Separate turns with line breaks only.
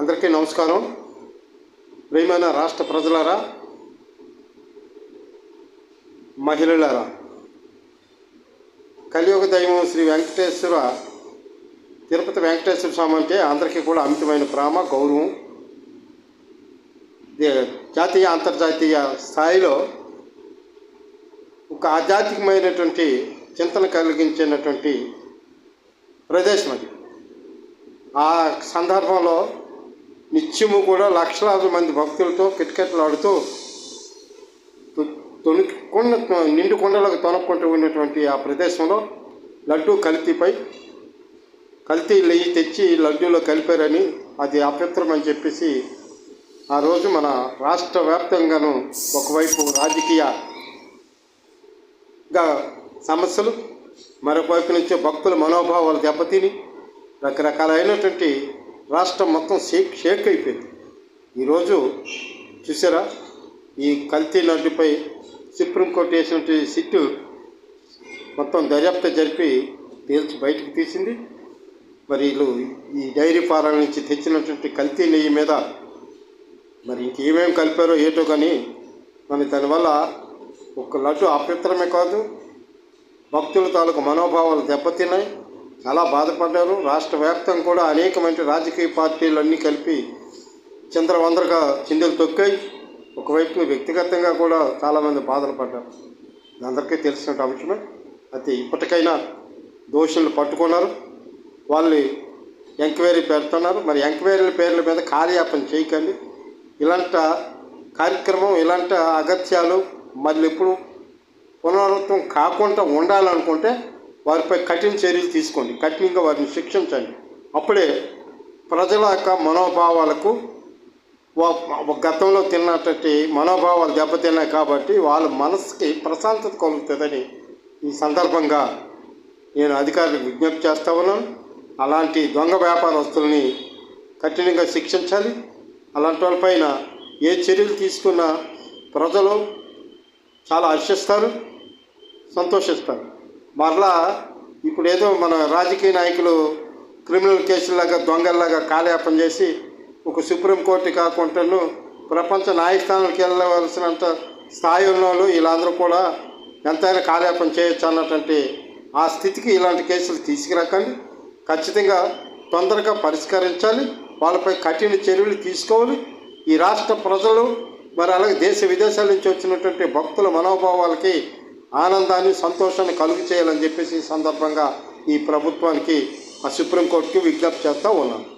అందరికీ నమస్కారం. ప్రియమైన రాష్ట్ర ప్రజలారా మహిళలారా కలియుగ దైవం శ్రీ వెంకటేశ్వర తిరుపతి వెంకటేశ్వర స్వామి అంటే అందరికీ కూడా అమితమైన ప్రేమ గౌరవం. జాతీయ అంతర్జాతీయ స్థాయిలో ఒక ఆధ్యాత్మికమైనటువంటి చింతన కలిగించినటువంటి ప్రదేశం అది. ఆ సందర్భంలో నిత్యము కూడా లక్షలాది మంది భక్తులతో కిటకిటలాడుతూ తొణుకుండ నిండు కొండలకు తొనక్కుంటూ ఉన్నటువంటి ఆ ప్రదేశంలో లడ్డు కల్తీపై కల్తీ నెయ్యి తెచ్చి లడ్డూలో కలిపారని అది అపవిత్రం అని చెప్పేసి ఆ రోజు మన రాష్ట్ర వ్యాప్తంగాను ఒకవైపు రాజకీయగా సమస్యలు మరొక వైపు నుంచి భక్తుల మనోభావాలు దెబ్బతిని రకరకాలైనటువంటి రాష్ట్రం మొత్తం షేక్ షేక్ అయిపోయింది. ఈరోజు చూసారా? ఈ కల్తీ లడ్డుపై సుప్రీంకోర్టు వేసినటువంటి సిట్టు మొత్తం దర్యాప్తు జరిపి తేల్చి బయటకు తీసింది. మరి వీళ్ళు ఈ డైరీ ఫారాల నుంచి తెచ్చినటువంటి కల్తీ నెయ్యి మీద మరి ఇంకేమేమి కలిపారో ఏటో కానీ మరి దానివల్ల ఒక లడ్డు అపవిత్రమే కాదు భక్తుల తాలూకు మనోభావాలు దెబ్బతిన్నాయి. చాలా బాధపడ్డారు. రాష్ట్ర వ్యాప్తంగా కూడా అనేకమైన రాజకీయ పార్టీలు అన్నీ కలిపి చంద్రవందరగా చిందెలు తొక్కాయి. ఒకవైపు వ్యక్తిగతంగా కూడా చాలామంది బాధలు పడ్డారు. అందరికీ తెలిసిన అంశమే. అయితే ఇప్పటికైనా దోషులు పట్టుకున్నారు. వాళ్ళు ఎంక్వైరీ పెడుతున్నారు. మరి ఎంక్వైరీల పేర్ల మీద కార్యాపన చేయకండి. ఇలాంటి కార్యక్రమం ఇలాంటి అగత్యాలు మళ్ళీ ఎప్పుడు పునరావృతం కాకుండా ఉండాలనుకుంటే వారిపై కఠిన చర్యలు తీసుకోండి. కఠినంగా వారిని శిక్షించండి. అప్పుడే ప్రజల యొక్క మనోభావాలకు గతంలో తిన్నటువంటి మనోభావాలు దెబ్బతిన్నాయి కాబట్టి వాళ్ళ మనసుకి ప్రశాంతత కలుగుతుందని ఈ సందర్భంగా నేను అధికారులకు విజ్ఞప్తి చేస్తా ఉన్నాను. అలాంటి దొంగ వ్యాపారస్తుల్ని కఠినంగా శిక్షించాలి. అలాంటి వాళ్ళపైన ఏ చర్యలు తీసుకున్నా ప్రజలు చాలా హర్షిస్తారు సంతోషిస్తారు. మరలా ఇప్పుడు ఏదో మన రాజకీయ నాయకులు క్రిమినల్ కేసులాగా దొంగల్లాగా కాలయాపన చేసి ఒక సుప్రీంకోర్టు కాకుండాను ప్రపంచ న్యాయస్థానాలకు వెళ్ళవలసినంత స్థాయి ఉన్న వాళ్ళు వీళ్ళందరూ కూడా ఎంతైనా కాలయాపన చేయొచ్చు అన్నటువంటి ఆ స్థితికి ఇలాంటి కేసులు తీసుకురాకండి. ఖచ్చితంగా తొందరగా పరిష్కరించాలి. వాళ్ళపై కఠిన చర్యలు తీసుకోవాలి. ఈ రాష్ట్ర ప్రజలు మరి అలాగే దేశ విదేశాల నుంచి వచ్చినటువంటి భక్తుల మనోభావాలకి ఆనందాన్ని సంతోషాన్ని కలుగు చేయాలని చెప్పేసి ఈ సందర్భంగా ఈ ప్రభుత్వానికి ఆ సుప్రీంకోర్టుకి విజ్ఞప్తి చేస్తూ ఉన్నాను.